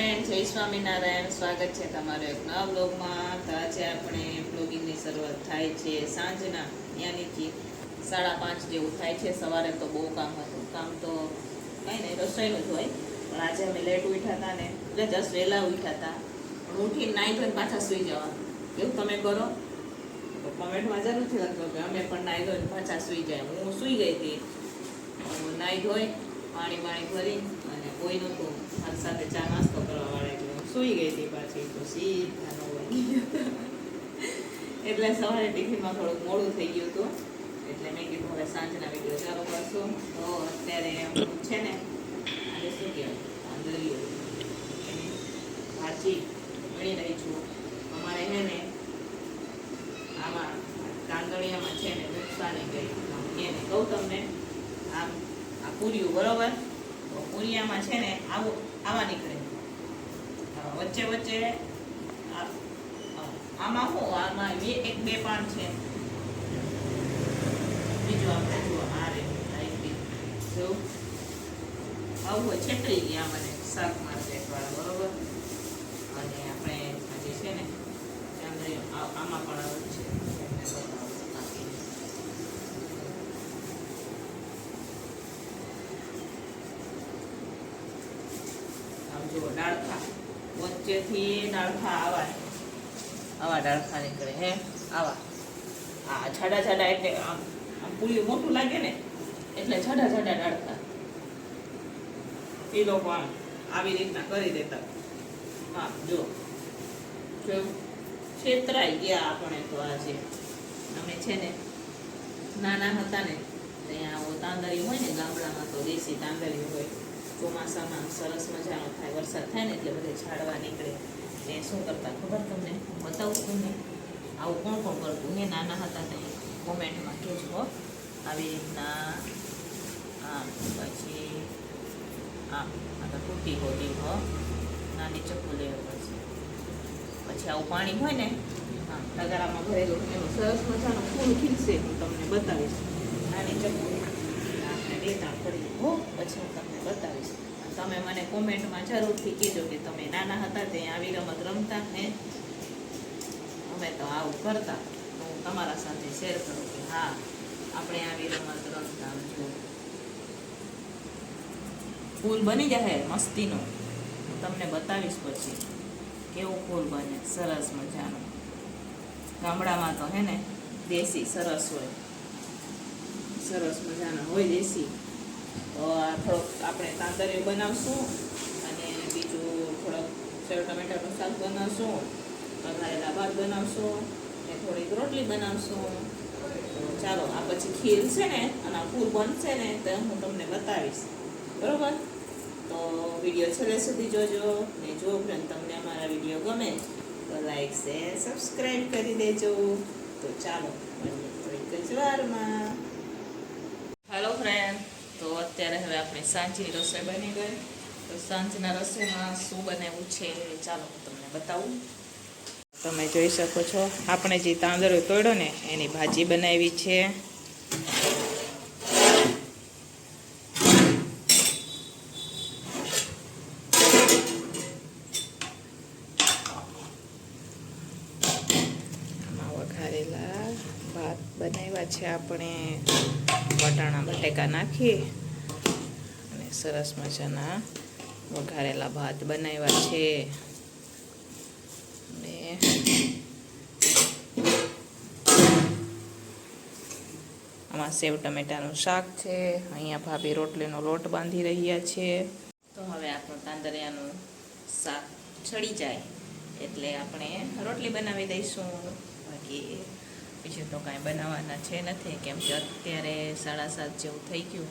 Friend જય સ્વામિનારાયણ. સ્વાગત છે તમારો એક નવા બ્લોગમાં તો આજે આપણે બ્લોગિંગની શરૂઆત થાય છે સાંજના. યાનીથી સાડા પાંચ જેવું થાય છે. સવારે તો બહુ કામ હતું. કામ તો કંઈ નહીં, રસોઈનું જ હોય. પણ આજે અમે લેટ ઉઠ્યા હતા ને. એટલે જસ્ટ વહેલા ઉઠ્યા હતા. પણ ઉઠીને નાહી ધોઈને પાછા સૂઈ જવા એવું તમે કરો? તો કોમેન્ટમાં જરૂરથી લખો કે અમે પણ નાહી ધોઈને પાછા સૂઈ જાય. હું સૂઈ ગઈ હતી. નાહી ધોઈ પાણી પાણી ભરી અને કોઈ નહોતું હાથ સાથે ચા નાસ્તો કરવા વાળા એટલે સૂઈ ગઈ હતી પાછી, તો સીધા એટલે સવારે ટિફિનમાં થોડુંક મોડું થઈ ગયું હતું. એટલે મેં કીધું હવે સાંજના વીડિયો ચાલુ કરશું. તો અત્યારે છે ને, આજે શું કહેવાય આંધળીઓ ભાજી ગણી રહી છું. અમારે છે ને, આમાં કાંદળિયામાં છે ને નુકસાની ગઈ એને કહું તમને, આમ પૂર્યું, બરોબર? પૂરિયામાં છે ને આવું આવા નીકળે. વચ્ચે વચ્ચે આમાં શું? આમાં બે- એક બે પાન છે. બીજું આપણે જુઓ, આ રે બી. આવું હોય છેતરી ગયા મને શાક માર્કેટ વાળા બરોબર? અને આપણે આજે છે ને આમાં પણ આવું છે એમને બતાવું નાખીને. આમ જુઓ ડાળખા ડાળખા આવા. આવા ડાળખા નીકળે, હે? આવા. આ જાડા જાડા એટલે આમ આમ પુલિયું મોટું લાગે ને, એટલે જાડા જાડા ડાળખા એ લોકો આમ આવી રીતના કરી દેતા. હા જો છેતરાઈ ગયા આપણે તો આજે. અમે છે ને નાના હતા ને, ત્યાં તાંદરી હોય ને ગામડામાં તો દેશી તાંદરી હોય. ચોમાસામાં સરસ મજાનો થાય. વરસાદ થાય ને એટલે બધે ઝાડવા નીકળે. ને શું કરતા ખબર તમને? હું બતાવું તમને. આવું કોણ કોણ કરતું? ને નાના હતા તે કોમેન્ટમાં હો. આવી રીતના આમ પછી આમ, આ તો તૂટી હોતી હો. નાની ચપ્પુ લેવી પડશે. પછી આવું પાણી હોય ને આમ તગારામાં ભરેલું એનું સરસ મજાનું ફૂલ ખીલશે હું તમને બતાવીશ. નાની ચપ્પુ. આપણે બે કરી હો, પછી હું તમને બતાવીશ. તમે મને કોમેન્ટમાં જરૂરથી કીધો કે તમે નાના હતા તે આવી રમત રમતા ને અમે તો આવું કરતા. હું તમારા સાથે શેર કરું કે હા, આપણે આવી રમત રમતા ફૂલ બની જશે મસ્તીનો. હું તમને બતાવીશ પછી કેવું ફૂલ બને, સરસ મજાનું. ગામડામાં તો હે ને, દેશી સરસ હોય. સરસ મજાના હોય દેશી. તો આ થોડોક આપણે તાંદરીઓ બનાવશું અને બીજું થોડોક સેવ ટમેટાનું શાક બનાવશું વઘારેલા ભાત બનાવશું ને થોડીક રોટલી બનાવશું. ચાલો, આ પછી ખીર છે ને, અને આ ફૂલ બનશે ને, તો હું તમને બતાવીશ. બરાબર? તો વીડિયો છેલ્લે સુધી જોજો ને જો ફ્રેન્ડ તમને અમારા વીડિયો ગમે તો લાઈક શેર સબસ્ક્રાઈબ કરી દેજો. તો ચાલો, મળીએ થોડીક જ વારમાં. હેલો ફ્રેન્ડ તો અત્યારે હવે આપણે સાંજની રસોઈ બની ગઈ. તો સાંજના રસોઈમાં શું બનાવ્યું છે ચાલો હું તમને બતાવું. તમે જોઈ શકો છો, આપણે જે તાંદરો તોડ્યો ને, એની ભાજી બનાવી છે આમાં વઘારેલા ભાત બનાવ્યા છે આપણે, વટાણા, બટેકા નાખીએ. અને સરસ મજાના વઘારેલા ભાત બનાવ્યા છે. અને આમાં સેવ ટમેટાનું શાક છે. અહીંયા ભાભી રોટલીનો લોટ બાંધી રહ્યા છે. તો હવે આપણું તાંદરિયાનું શાક ચડી જાય. એટલે આપણે રોટલી બનાવી દઈશું. બાકી બીજું તો કાંઈ બનાવવાના છે નથી, કેમ કે અત્યારે સાડા સાત જેવું થઈ ગયું.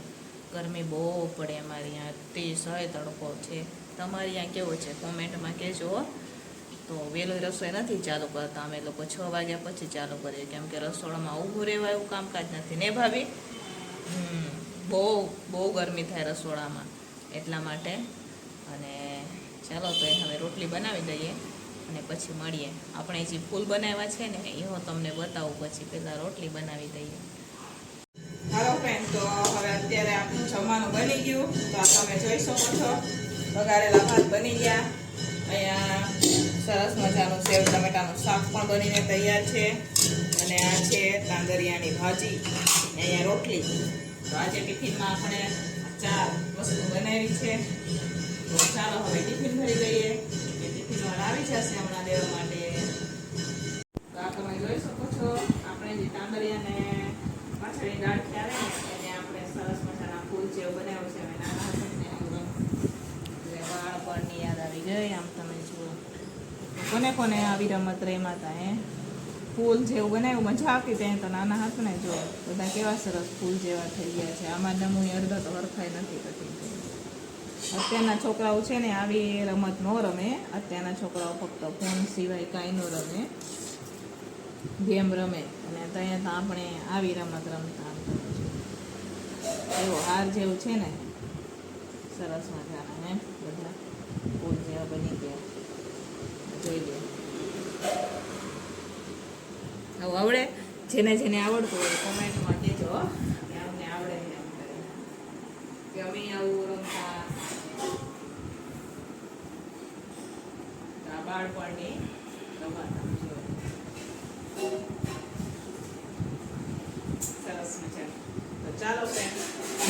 ગરમી બહુ પડે અમારી અહીંયા ત્રીસ હોય તડકો છે. તમારી અહીંયા કેવો છે? કોમેન્ટમાં કહેજો તો વહેલો રસોઈ નથી ચાલુ કરતા, અમે લોકો છ વાગ્યા પછી ચાલુ કરીએ, કેમ કે રસોડામાં ઊભું રહેવા એવું કામકાજ નથી, ને ભાભી? બહુ બહુ ગરમી થાય રસોડામાં એટલા માટે. અને ચાલો તો હવે રોટલી બનાવી દઈએ. અને પછી મળીએ. આપણે જે ફૂલ બનાવ્યા છે ને એ હું તમને બતાવું પછી. પહેલાં રોટલી બનાવી દઈએ. હાલો ફ્રેન્ડ તો હવે અત્યારે આપણું જમવાનું બની ગયું. તો આ તમે જોઈ શકો છો. વઘારેલા ભાત બની ગયા. અહીંયા સરસ મજાનું સેવ ટમેટાનું શાક પણ બનીને તૈયાર છે. અને આ છે તાંદરિયાની ભાજી. અહીંયા રોટલી. તો આજે ટિફિનમાં આપણે ચાર વસ્તુ બનાવી છે. તો ચાલો હવે ટિફિન ભરી લઈએ એ છે જશે હમણાં દેવા માટે. તો આ તમે જોઈ શકો છો, આપણે જે તાંદરિયાને પાછળની દાળ ને, એને આપણે સરસ મજાના ફૂલ જેવું બનાવ્યું છે. હવે નાના હતા ને આમ રંગ. એટલે બાળપણની યાદ આવી ગઈ આમ તમે જુઓ. કોને કોને આવી રમત રમ્યા હતા હે? ફૂલ જેવું બનાવ્યું, મજા આવતી ત્યાં તો નાના હતા ને, જો. બધા કેવા સરસ ફૂલ જેવા થઈ ગયા છે. આમાં નમું અડધા તો હરખાઈ નથી થતી. અત્યારના છોકરાઓ છે ને આવી રમત ન રમે. અત્યારના છોકરાઓ ફક્ત ફોન સિવાય કાંઈ ન રમે. ગેમ રમે. અને ત્યાં તો આપણે આવી રમત રમતા એવો હાર જેવું છે ને. સરસ મજાના હે બધા? ફૂલ જેવા બની ગયા. જોઈ લે. હવે આવડે? જેને જેને આવડતું હોય કોમેન્ટમાં કહેજો બાળપણની સરસ મજા તો ચાલો ફ્રેન્ડ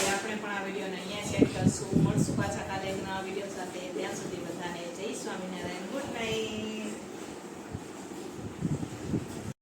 આપણે પણ આ વિડીયોને અહીંયા સેટ કરશું. મળશું પાછા કાલે નવા વીડિયો સાથે. ત્યાં સુધી બધાને જય સ્વામિનારાયણ. Good night